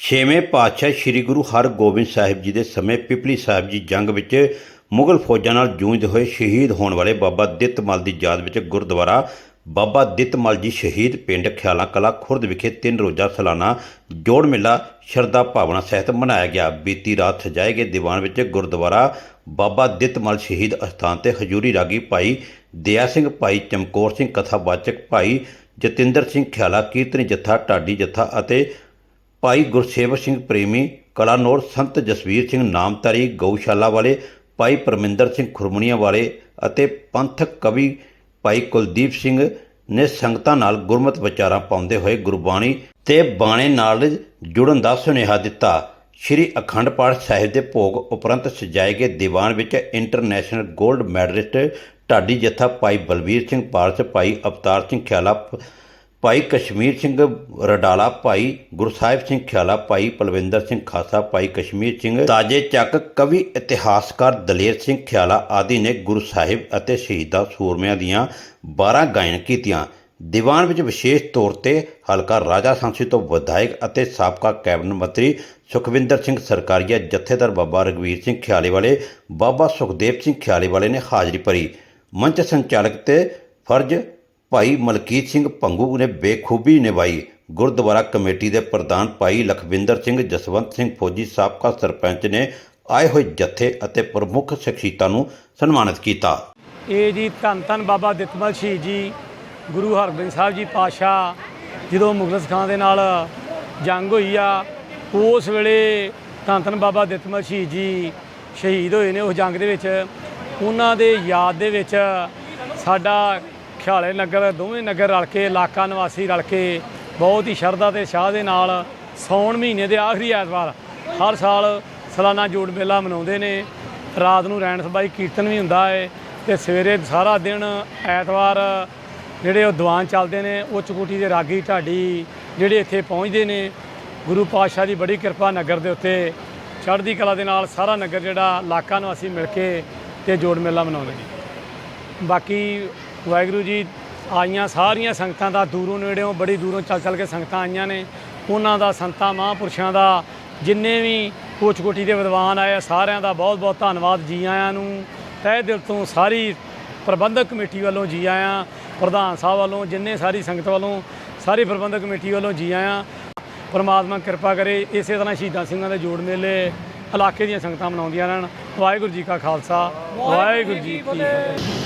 ਛੇਵੇਂ ਪਾਤਸ਼ਾਹ ਸ੍ਰੀ ਗੁਰੂ ਹਰਗੋਬਿੰਦ ਸਾਹਿਬ ਜੀ ਦੇ ਸਮੇਂ ਪਿਪਲੀ ਸਾਹਿਬ ਜੀ ਜੰਗ ਵਿੱਚ ਮੁਗਲ ਫੌਜਾਂ ਨਾਲ ਜੂਝਦੇ ਹੋਏ ਸ਼ਹੀਦ ਹੋਣ ਵਾਲੇ ਬਾਬਾ ਦਿੱਤਮਲ ਦੀ ਯਾਦ ਵਿੱਚ ਗੁਰਦੁਆਰਾ ਬਾਬਾ ਦਿੱਤਮਲ ਜੀ ਸ਼ਹੀਦ ਪਿੰਡ ਖਿਆਲਾ ਕਲਾ ਖੁਰਦ ਵਿਖੇ ਤਿੰਨ ਰੋਜ਼ਾ ਸਾਲਾਨਾ ਜੋੜ ਮੇਲਾ ਸ਼ਰਧਾ ਭਾਵਨਾ ਸਹਿਤ ਮਨਾਇਆ ਗਿਆ। ਬੀਤੀ ਰਾਤ ਸਜਾਏ ਗਏ ਦੀਵਾਨ ਵਿੱਚ ਗੁਰਦੁਆਰਾ ਬਾਬਾ ਦਿੱਤਮਲ ਸ਼ਹੀਦ ਅਸਥਾਨ ਤੇ ਹਜੂਰੀ ਰਾਗੀ ਭਾਈ ਦਇਆ ਸਿੰਘ, ਭਾਈ ਚਮਕੌਰ ਸਿੰਘ, ਕਥਾਵਾਚਕ ਭਾਈ ਜਤਿੰਦਰ ਸਿੰਘ ਖਿਆਲਾ, ਕੀਰਤਨੀ ਜੱਥਾ, ਢਾਡੀ ਜੱਥਾ ਅਤੇ ਭਾਈ ਗੁਰਸੇਵਕ ਸਿੰਘ ਪ੍ਰੇਮੀ, ਕਲਾਨੌਰ ਸੰਤ ਜਸਵੀਰ ਸਿੰਘ ਨਾਮਧਾਰੀ, ਗਊਸ਼ਾਲਾ ਵਾਲੇ ਭਾਈ ਪਰਮਿੰਦਰ ਸਿੰਘ ਖੁਰਮਣੀਆਂ ਵਾਲੇ ਅਤੇ ਪੰਥਕ ਕਵੀ ਭਾਈ ਕੁਲਦੀਪ ਸਿੰਘ ਨੇ ਸੰਗਤਾਂ ਨਾਲ ਗੁਰਮਤ ਵਿਚਾਰਾਂ ਪਾਉਂਦੇ ਹੋਏ ਗੁਰਬਾਣੀ ਤੇ ਬਾਣੇ ਨਾਲ ਜੁੜਨ ਦਾ ਸੁਨੇਹਾ ਦਿੱਤਾ। ਸ਼੍ਰੀ ਅਖੰਡ ਪਾਠ ਸਾਹਿਬ ਦੇ ਭੋਗ ਉਪਰੰਤ ਸਜਾਏ ਗਏ ਦੀਵਾਨ ਵਿੱਚ ਇੰਟਰਨੈਸ਼ਨਲ 골ਡ ਮੈਡਲਿਸਟ ਢਾਡੀ ਜੱਥਾ ਭਾਈ ਬਲਵੀਰ ਸਿੰਘ ਪਾਰਸ, ਭਾਈ ਅਵਤਾਰ ਸਿੰਘ ਖਿਆਲਾ ਭਾਈ ਕਸ਼ਮੀਰ ਸਿੰਘ ਰਡਾਲਾ, ਭਾਈ ਗੁਰਸਾਹਿਬ ਸਿੰਘ ਖਿਆਲਾ, ਭਾਈ ਪਲਵਿੰਦਰ ਸਿੰਘ ਖਾਸਾ, ਭਾਈ ਕਸ਼ਮੀਰ ਸਿੰਘ ਤਾਜੇ ਚੱਕ, ਕਵੀ, ਇਤਿਹਾਸਕਾਰ ਦਲੇਰ ਸਿੰਘ ਖਿਆਲਾ ਆਦਿ ਨੇ ਗੁਰੂ ਸਾਹਿਬ ਅਤੇ ਸ਼ਹੀਦਾਂ ਸੂਰਮਿਆਂ ਦੀਆਂ 12 ਗਾਇਨ ਕੀਤੀਆਂ। ਦੀਵਾਨ ਵਿੱਚ ਵਿਸ਼ੇਸ਼ ਤੌਰ ਤੇ ਹਲਕਾ ਰਾਜਾ ਸੰਸੀ ਤੋਂ ਵਿਧਾਇਕ ਅਤੇ ਸਾਬਕਾ ਕੈਬਨਿਟ ਮੰਤਰੀ ਸੁਖਵਿੰਦਰ ਸਿੰਘ ਸਰਕਾਰੀਆ, ਜਥੇਦਾਰ ਬਾਬਾ ਰਗਵੀਰ ਸਿੰਘ ਖਿਆਲੇ ਵਾਲੇ, ਬਾਬਾ ਸੁਖਦੇਵ ਸਿੰਘ ਖਿਆਲੇ ਵਾਲੇ ਨੇ ਹਾਜ਼ਰੀ ਭਰੀ। ਮੰਚ ਸੰਚਾਲਕ ਤੇ ਫਰਜ਼ ਭਾਈ ਮਲਕੀਤ ਸਿੰਘ ਭੰਗੂ ਨੇ ਬੇਖੂਬੀ ਨਿਭਾਈ। ਗੁਰਦੁਆਰਾ ਕਮੇਟੀ ਦੇ ਪ੍ਰਧਾਨ ਭਾਈ ਲਖਵਿੰਦਰ ਸਿੰਘ ਜਸਵੰਤ ਸਿੰਘ ਫੌਜੀ ਸਾਬਕਾ ਸਰਪੰਚ ਨੇ ਆਏ ਹੋਏ ਜਥੇ ਅਤੇ ਪ੍ਰਮੁੱਖ ਸ਼ਖਸੀਅਤਾਂ ਨੂੰ ਸਨਮਾਨਿਤ ਕੀਤਾ। ਇਹ ਜੀ ਧੰਨ ਧੰਨ ਬਾਬਾ ਦਿੱਤਮਲ ਸ਼ਹੀਦ ਜੀ, ਗੁਰੂ ਹਰਗੋਬਿੰਦ ਸਾਹਿਬ ਜੀ ਪਾਤਸ਼ਾਹ, ਜਦੋਂ ਮੁਗਲ ਖਾਂ ਦੇ ਨਾਲ ਜੰਗ ਹੋਈ ਆ, ਉਸ ਵੇਲੇ ਧੰਨ ਧੰਨ ਬਾਬਾ ਦਿੱਤਮਲ ਸ਼ਹੀਦ ਜੀ ਸ਼ਹੀਦ ਹੋਏ ਨੇ ਉਸ ਜੰਗ ਦੇ ਵਿੱਚ। ਉਹਨਾਂ ਦੇ ਯਾਦ ਦੇ ਵਿੱਚ ਸਾਡਾ ਖਿਆਲੇ ਨਗਰ, ਦੋਵੇਂ ਨਗਰ ਰਲ ਕੇ, ਇਲਾਕਾ ਨਿਵਾਸੀ ਰਲ ਕੇ ਬਹੁਤ ਹੀ ਸ਼ਰਧਾ ਤੇ ਸ਼ਾਹ ਦੇ ਨਾਲ ਸੌਣ ਮਹੀਨੇ ਦੇ ਆਖਰੀ ਐਤਵਾਰ ਹਰ ਸਾਲ ਸਾਲਾਨਾ ਜੋੜ ਮੇਲਾ ਮਨਾਉਂਦੇ ਨੇ। ਰਾਤ ਨੂੰ ਰੈਣ ਸਬਾਈ ਕੀਰਤਨ ਵੀ ਹੁੰਦਾ ਹੈ ਤੇ ਸਵੇਰੇ ਸਾਰਾ ਦਿਨ ਐਤਵਾਰ ਜਿਹੜੇ ਉਹ ਦੀਵਾਨ ਚੱਲਦੇ ਨੇ ਉੱਚ ਕੋਟੀ ਦੇ ਰਾਗੀ ਢਾਡੀ ਜਿਹੜੇ ਇੱਥੇ ਪਹੁੰਚਦੇ ਨੇ। ਗੁਰੂ ਪਾਤਸ਼ਾਹ ਦੀ ਬੜੀ ਕਿਰਪਾ ਨਗਰ ਦੇ ਉੱਤੇ ਚੜ੍ਹਦੀ ਕਲਾ ਦੇ ਨਾਲ ਸਾਰਾ ਨਗਰ ਜਿਹੜਾ ਇਲਾਕਾ ਨਿਵਾਸੀ ਮਿਲ ਕੇ ਤੇ ਜੋੜ ਮੇਲਾ ਮਨਾਉਂਦੇ ਨੇ। ਬਾਕੀ ਵਾਹਿਗੁਰੂ ਜੀ ਆਈਆਂ ਸਾਰੀਆਂ ਸੰਗਤਾਂ ਦਾ ਦੂਰੋਂ ਨੇੜਿਓਂ ਬੜੀ ਦੂਰੋਂ ਚੱਲ ਚੱਲ ਕੇ ਸੰਗਤਾਂ ਆਈਆਂ ਨੇ। ਉਹਨਾਂ ਦਾ ਸੰਤਾਂ ਮਹਾਂਪੁਰਸ਼ਾਂ ਦਾ ਜਿੰਨੇ ਵੀ ਕੋਚ ਕੋਟੀ ਦੇ ਵਿਦਵਾਨ ਆਏ ਆ, ਸਾਰਿਆਂ ਦਾ ਬਹੁਤ ਬਹੁਤ ਧੰਨਵਾਦ ਜੀ ਆਇਆਂ ਨੂੰ। ਤਹਿ ਦਿਲ ਤੋਂ ਸਾਰੀ ਪ੍ਰਬੰਧਕ ਕਮੇਟੀ ਵੱਲੋਂ ਜੀ ਆਇਆਂ ਪ੍ਰਧਾਨ ਸਾਹਿਬ ਵੱਲੋਂ ਜਿੰਨੇ ਸਾਰੀ ਸੰਗਤ ਵੱਲੋਂ ਸਾਰੀ ਪ੍ਰਬੰਧਕ ਕਮੇਟੀ ਵੱਲੋਂ ਜੀ ਆਇਆਂ। ਪਰਮਾਤਮਾ ਕਿਰਪਾ ਕਰੇ ਇਸੇ ਤਰ੍ਹਾਂ ਸ਼ਹੀਦਾਂ ਸਿੰਘਾਂ ਦੇ ਜੋੜ ਮੇਲੇ ਇਲਾਕੇ ਦੀਆਂ ਸੰਗਤਾਂ ਮਨਾਉਂਦੀਆਂ ਰਹਿਣ। ਵਾਹਿਗੁਰੂ ਜੀ ਕਾ ਖਾਲਸਾ ਵਾਹਿਗੁਰੂ ਜੀ ਕੀ ਫਤਿਹ।